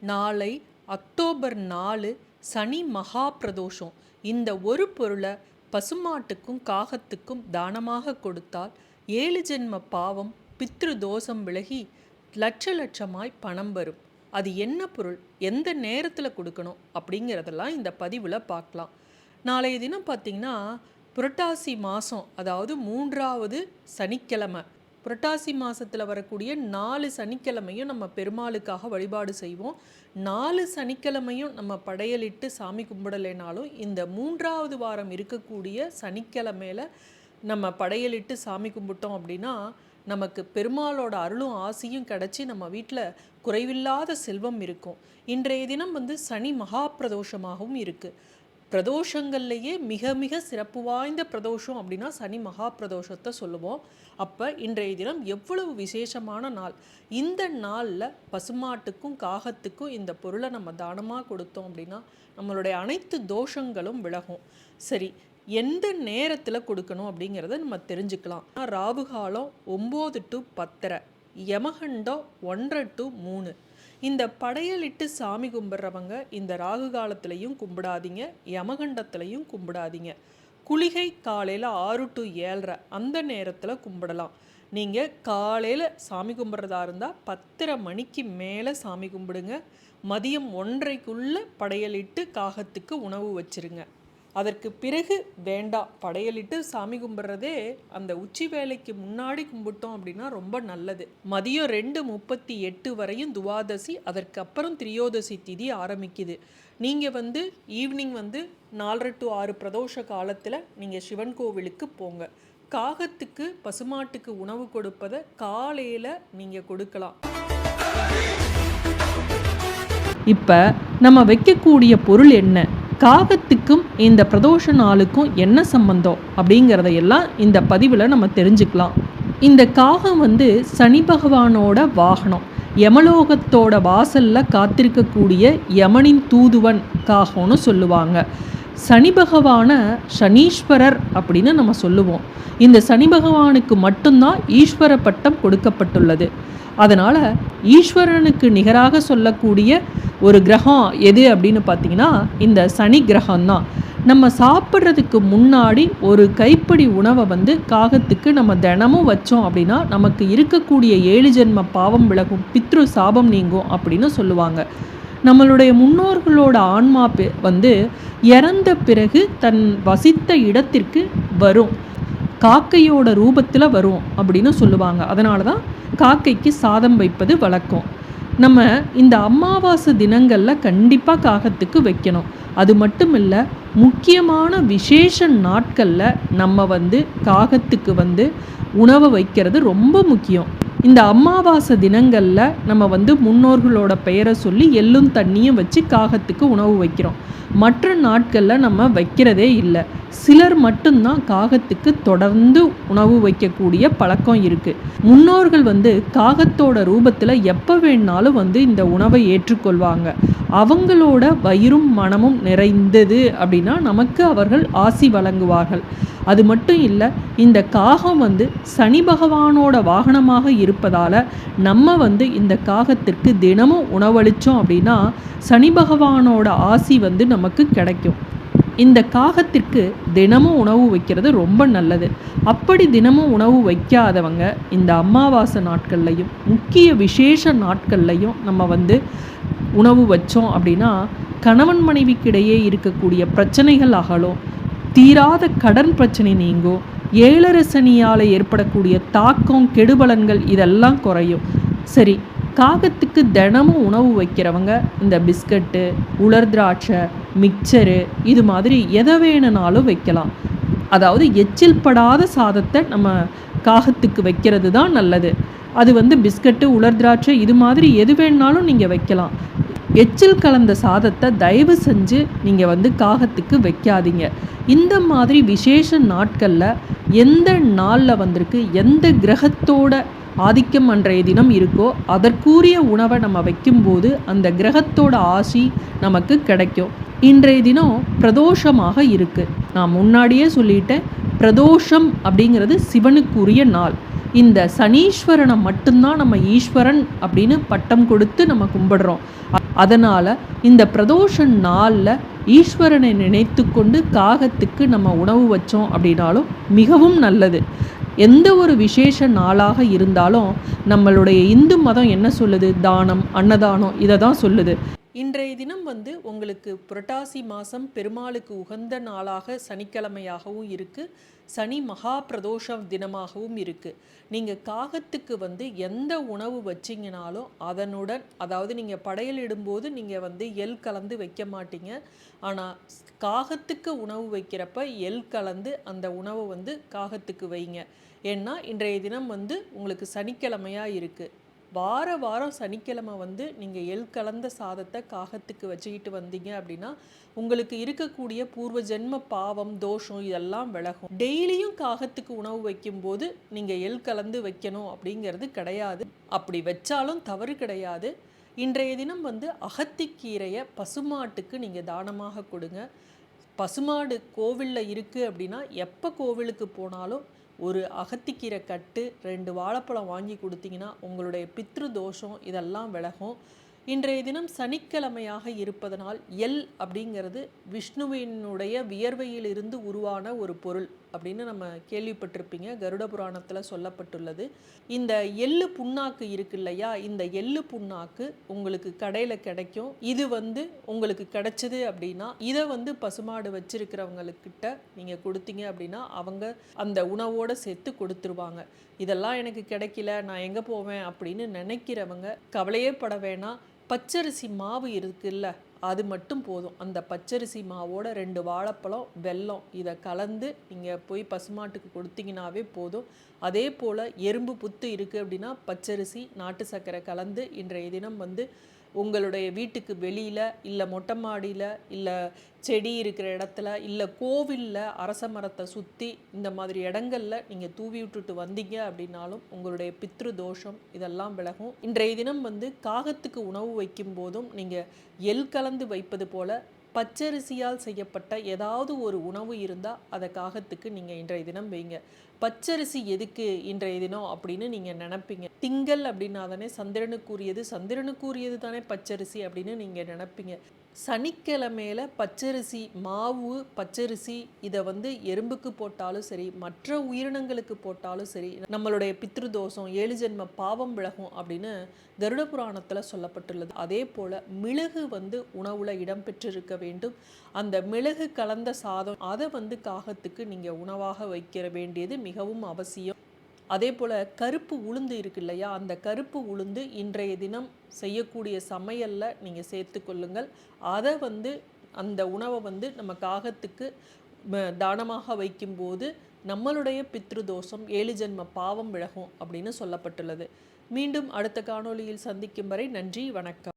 நாளை அக்டோபர் நாலு சனி மகா பிரதோஷம் இந்த ஒரு பொருளை பசுமாட்டுக்கும் காகத்துக்கும் தானமாக கொடுத்தால் ஏழு ஜென்ம பாவம் பித்ரு தோஷம் விலகி லட்ச லட்சமாய் பணம் வரும். அது என்ன பொருள்? எந்த நேரத்தில் கொடுக்கணும்? அப்படிங்கிறதெல்லாம் இந்த பதிவில் பார்க்கலாம். நாளைய தினம் பார்த்திங்கன்னா புரட்டாசி மாதம் அதாவது மூன்றாவது சனிக்கிழமை. புரட்டாசி மாதத்தில் வரக்கூடிய நாலு சனிக்கிழமையும் நம்ம பெருமாளுக்காக வழிபாடு செய்வோம். நாலு சனிக்கிழமையும் நம்ம படையலிட்டு சாமி கும்பிடலைனாலும் இந்த மூன்றாவது வாரம் இருக்கக்கூடிய சனிக்கிழமையில் நம்ம படையலிட்டு சாமி கும்பிட்டோம் அப்படின்னா நமக்கு பெருமாளோட அருளும் ஆசியும் கிடச்சி நம்ம வீட்டில் குறைவில்லாத செல்வம் இருக்கும். இன்றைய தினம் வந்து சனி மகா பிரதோஷமாகவும் இருக்குது பிரதோஷங்கள்லேயே மிக மிக சிறப்பு வாய்ந்த பிரதோஷம் அப்படின்னா சனி மகா பிரதோஷத்தை சொல்லுவோம். அப்போ இன்றைய தினம் எவ்வளவு விசேஷமான நாள். இந்த நாளில் பசுமாட்டுக்கும் காகத்துக்கும் இந்த பொருளை நம்ம தானமாக கொடுத்தோம் அப்படின்னா நம்மளுடைய அனைத்து தோஷங்களும் விலகும். சரி எந்த நேரத்தில் கொடுக்கணும் அப்படிங்கிறத நம்ம தெரிஞ்சுக்கலாம். ராவுகாலம் ஒம்பது டு பத்தரை யமகண்டம் ஒன்றரை டு மூணு. இந்த படையலிட்டு சாமி கும்பிட்றவங்க இந்த ராகு காலத்துலையும் கும்பிடாதீங்க யமகண்டத்துலையும் கும்பிடாதீங்க. குளிகை காலையில் ஆறு டு ஏழரை அந்த நேரத்தில் கும்பிடலாம். நீங்கள் காலையில் சாமி கும்பிட்றதா இருந்தால் பத்தரை மணிக்கு மேலே சாமி கும்பிடுங்க. மதியம் ஒன்றைக்குள்ளே படையலிட்டு காகத்துக்கு உணவு வச்சிருங்க. அதற்கு பிறகு வேண்டாம் படையலிட்டு சாமி கும்பிட்றதே அந்த உச்சி வேலைக்கு முன்னாடி கும்பிட்டோம் அப்படின்னா ரொம்ப நல்லது. மதியம் ரெண்டு முப்பத்தி எட்டு வரையும் துவாதசி அதற்கு அப்புறம் திரியோதசி திதி ஆரம்பிக்குது. நீங்கள் வந்து ஈவினிங் வந்து நாலரை டு ஆறு பிரதோஷ காலத்தில் நீங்கள் சிவன் கோவிலுக்கு போங்க. காகத்துக்கு பசுமாட்டுக்கு உணவு கொடுப்பதை காலையில் நீங்கள் கொடுக்கலாம். இப்போ நம்ம வைக்கக்கூடிய பொருள் என்ன? காகத்துக்கும் இந்த பிரதோஷ நாளுக்கும் என்ன சம்பந்தம் அப்படிங்கிறதையெல்லாம் இந்த பதிவில் நம்ம தெரிஞ்சுக்கலாம். இந்த காகம் வந்து சனி பகவானோட வாகனம். யமலோகத்தோட வாசலில் காத்திருக்கக்கூடிய யமனின் தூதுவன் காகம்னு சொல்லுவாங்க. சனி பகவானை சனீஸ்வரர் அப்படின்னு நம்ம சொல்லுவோம். இந்த சனி பகவானுக்கு மட்டும்தான் ஈஸ்வர பட்டம் கொடுக்கப்பட்டுள்ளது. அதனால் ஈஸ்வரனுக்கு நிகராக சொல்லக்கூடிய ஒரு கிரகம் எது அப்படின்னு பார்த்தீங்கன்னா இந்த சனி கிரகம்தான். நம்ம சாப்பிட்றதுக்கு முன்னாடி ஒரு கைப்படி உணவை வந்து காகத்துக்கு நம்ம தினமும் வச்சோம் அப்படின்னா நமக்கு இருக்கக்கூடிய ஏழு ஜென்ம பாவம் விலகும் பித்ரு சாபம் நீங்கும் அப்படின்னு சொல்லுவாங்க. நம்மளுடைய முன்னோர்களோட ஆன்மா வந்து இறந்த பிறகு தன் வசித்த இடத்திற்கு வரும். காக்கையோட ரூபத்தில் வரும் அப்படின்னு சொல்லுவாங்க. அதனால தான் காக்கைக்கு சாதம் வைப்பது வழக்கம். நம்ம இந்த அமாவாசை தினங்களில் கண்டிப்பாக காகத்துக்கு வைக்கணும். அது மட்டும் இல்லை முக்கியமான விசேஷ நாட்களில் நம்ம வந்து காகத்துக்கு வந்து உணவை வைக்கிறது ரொம்ப முக்கியம். இந்த அமாவாசை தினங்களில் நம்ம வந்து முன்னோர்களோட பெயரை சொல்லி எள்ளும் தண்ணியும் வச்சு காகத்துக்கு உணவு வைக்கிறோம். மற்ற நாட்களில் நம்ம வைக்கிறதே இல்லை. சிலர் மட்டும்தான் காகத்துக்கு தொடர்ந்து உணவு வைக்கக்கூடிய பழக்கம் இருக்குது முன்னோர்கள் வந்து காகத்தோட ரூபத்தில் எப்போ வேணாலும் வந்து இந்த உணவை ஏற்றுக்கொள்வாங்க. அவங்களோட வயிறும் மனமும் நிறைந்தது அப்படின்னா நமக்கு அவர்கள் ஆசி வழங்குவார்கள். அது மட்டும் இல்லை இந்த காகம் வந்து சனி பகவானோட வாகனமாக இருப்பதால் நம்ம வந்து இந்த காகத்திற்கு தினமும் உணவளித்தோம் அப்படின்னா சனி பகவானோட ஆசி வந்து நமக்கு கிடைக்கும். இந்த காகத்திற்கு தினமும் உணவு வைக்கிறது ரொம்ப நல்லது. அப்படி தினமும் உணவு வைக்காதவங்க இந்த அமாவாசை நாட்கள்லையும் முக்கிய விசேஷ நாட்கள்லையும் நம்ம வந்து உணவு வச்சோம் அப்படின்னா கணவன் மனைவிக்கிடையே இருக்கக்கூடிய பிரச்சனைகள் அகலும். தீராத கடன் பிரச்சனை நீங்கும் ஏழரை சனியால் ஏற்படக்கூடிய தாக்கம் கெடுபலன்கள் இதெல்லாம் குறையும். சரி காகத்துக்கு தினமும் உணவு வைக்கிறவங்க இந்த பிஸ்கட்டு உலர் திராட்சை மிக்சரு இது மாதிரி எதை வேணும்னாலும் வைக்கலாம். அதாவது எச்சில் படாத சாதத்தை நம்ம காகத்துக்கு வைக்கிறது தான் நல்லது. அது வந்து பிஸ்கட்டு உலர் திராட்சை இது மாதிரி எது வேணாலும் நீங்கள் வைக்கலாம். எச்சில் கலந்த சாதத்தை தயவு செஞ்சு நீங்கள் வந்து காகத்துக்கு வைக்காதீங்க. இந்த மாதிரி விசேஷ நாட்களில் எந்த நாளில் வந்திருக்கு எந்த கிரகத்தோட ஆதிக்கம் அன்றைய தினம் இருக்கோ அதற்குரிய உணவை நம்ம வைக்கும்போது அந்த கிரகத்தோட ஆசி நமக்கு கிடைக்கும். இன்றைய தினம் பிரதோஷமாக இருக்குது நான் முன்னாடியே சொல்லிட்டேன் பிரதோஷம் அப்படிங்கிறது சிவனுக்குரிய நாள். இந்த சனீஸ்வரனை மட்டும்தான் நம்ம ஈஸ்வரன் அப்படின்னு பட்டம் கொடுத்து நம்ம கும்பிடுறோம். அதனால் இந்த பிரதோஷ நாளில் ஈஸ்வரனை நினைத்து கொண்டு காகத்துக்கு நம்ம உணவு வச்சோம் அப்படின்னாலும் மிகவும் நல்லது. எந்த ஒரு விசேஷ நாளாக இருந்தாலும் நம்மளுடைய இந்து மதம் என்ன சொல்லுது? தானம் அன்னதானம் இதை தான் சொல்லுது. இன்றைய தினம் வந்து உங்களுக்கு புரட்டாசி மாதம் பெருமாளுக்கு உகந்த நாளாக சனிக்கிழமையாகவும் இருக்குது சனி மகா பிரதோஷ தினமாகவும் இருக்குது நீங்கள் காகத்துக்கு வந்து எந்த உணவு வச்சிங்கனாலும் அதனுடன் அதாவது நீங்கள் படையலிடும்போது நீங்கள் வந்து எள் கலந்து வைக்க மாட்டீங்க. ஆனால் காகத்துக்கு உணவு வைக்கிறப்ப எள் கலந்து அந்த உணவை வந்து காகத்துக்கு வைங்க. ஏன்னா இன்றைய தினம் வந்து உங்களுக்கு சனிக்கிழமையாக இருக்குது வார வாரம் சனிக்கிழமை வந்து நீங்கள் எள் கலந்த சாதத்தை காகத்துக்கு வச்சுக்கிட்டு வந்தீங்க அப்படின்னா உங்களுக்கு இருக்கக்கூடிய பூர்வ ஜென்ம பாவம் தோஷம் இதெல்லாம் விலகும். டெய்லியும் காகத்துக்கு உணவு வைக்கும்போது நீங்கள் எள் கலந்து வைக்கணும் அப்படிங்கிறது கிடையாது. அப்படி வச்சாலும் தவறு கிடையாது. இன்றைய தினம் வந்து அகத்திக்கீரையை பசுமாட்டுக்கு நீங்கள் தானமாக கொடுங்க. பசுமாடு கோவிலில் இருக்குது அப்படின்னா எப்போ கோவிலுக்கு போனாலும் ஒரு அகத்திக்கீரை கட்டு ரெண்டு வாழைப்பழம் வாங்கி கொடுத்தீங்கன்னா உங்களுடைய பித்ரு தோஷம் இதெல்லாம் விலகும். இன்றைய தினம் சனிக்கிழமையாக இருப்பதனால் எல் அப்படிங்கிறது விஷ்ணுவினுடைய வியர்வையிலிருந்து உருவான ஒரு பொருள் அப்படின்னு நம்ம கேள்விப்பட்டிருப்பீங்க. கருட புராணத்தில் சொல்லப்பட்டுள்ளது. இந்த எள்ளு புண்ணாக்கு இருக்கு இல்லையா? இந்த எள்ளு புண்ணாக்கு உங்களுக்கு கடையில் கிடைக்கும். இது வந்து உங்களுக்கு கிடைச்சது அப்படின்னா இதை வந்து பசுமாடு வச்சிருக்கிறவங்களுக்கிட்ட நீங்கள் கொடுத்தீங்க அப்படின்னா அவங்க அந்த உணவோடு சேர்த்து கொடுத்துருவாங்க. இதெல்லாம் எனக்கு கிடைக்கல நான் எங்கே போவேன் அப்படின்னு நினைக்கிறவங்க கவலையே பட வேணாம். பச்சரிசி மாவு இருக்குல்ல? அது மட்டும் போதும். அந்த பச்சரிசி மாவோட ரெண்டு வாழைப்பழம் வெல்லம் இதை கலந்து நீங்கள் போய் பசுமாட்டுக்கு கொடுத்தீங்கனாவே போதும். அதே போல் எறும்பு புத்து இருக்குது அப்படின்னா பச்சரிசி நாட்டு சர்க்கரை கலந்து இன்றைய தினம் வந்து உங்களுடைய வீட்டுக்கு வெளியில் இல்லை மொட்டை மாடியில் இல்லை செடி இருக்கிற இடத்துல இல்லை கோவிலில் அரச மரத்தை சுற்றி இந்த மாதிரி இடங்களில் நீங்கள் தூவி விட்டுட்டு வந்தீங்க அப்படின்னாலும் உங்களுடைய பித்ரு தோஷம் இதெல்லாம் விலகும். இன்றைய தினம் வந்து காகத்துக்கு உணவு வைக்கும் போதும் நீங்கள் எல் கலந்து வைப்பது போல பச்சரிசியால் செய்யப்பட்ட ஏதாவது ஒரு உணவு இருந்தால் அதை காகத்துக்கு நீங்கள் இன்றைய தினம் வைங்க. பச்சரிசி எதுக்கு இன்றைய தினம் அப்படின்னு நீங்கள் நினப்பீங்க? திங்கள் அப்படின்னா தானே சந்திரனுக்குரியது சந்திரனுக்குரியது தானே பச்சரிசி அப்படின்னு நீங்கள் நினப்பீங்க. சனிக்கிழமையில் பச்சரிசி மாவு பச்சரிசி இதை வந்து எறும்புக்கு போட்டாலும் சரி மற்ற உயிரினங்களுக்கு போட்டாலும் சரி நம்மளுடைய பித்ருதோஷம் ஏழு ஜென்ம பாவம் விலகும் அப்படின்னு கருட புராணத்தில் சொல்லப்பட்டுள்ளது. அதே போல் மிளகு வந்து உணவில் இடம்பெற்றிருக்க வேண்டும். அந்த மிளகு கலந்த சாதம் அதை வந்து காகத்துக்கு நீங்கள் உணவாக வைக்கிற வேண்டியது மிகவும் அவசியம். அதே போல் கருப்பு உளுந்து இருக்கு இல்லையா? அந்த கருப்பு உளுந்து இன்றைய தினம் செய்யக்கூடிய சமையலில் நீங்கள் சேர்த்து கொள்ளுங்கள். அதை வந்து அந்த உணவை வந்து நம்ம காகத்துக்கு தானமாக வைக்கும்போது நம்மளுடைய பித்ருதோஷம் ஏழு ஜென்ம பாவம் விலகும் அப்படின்னு சொல்லப்பட்டுள்ளது. மீண்டும் அடுத்த காணொளியில் சந்திக்கும் வரை நன்றி வணக்கம்.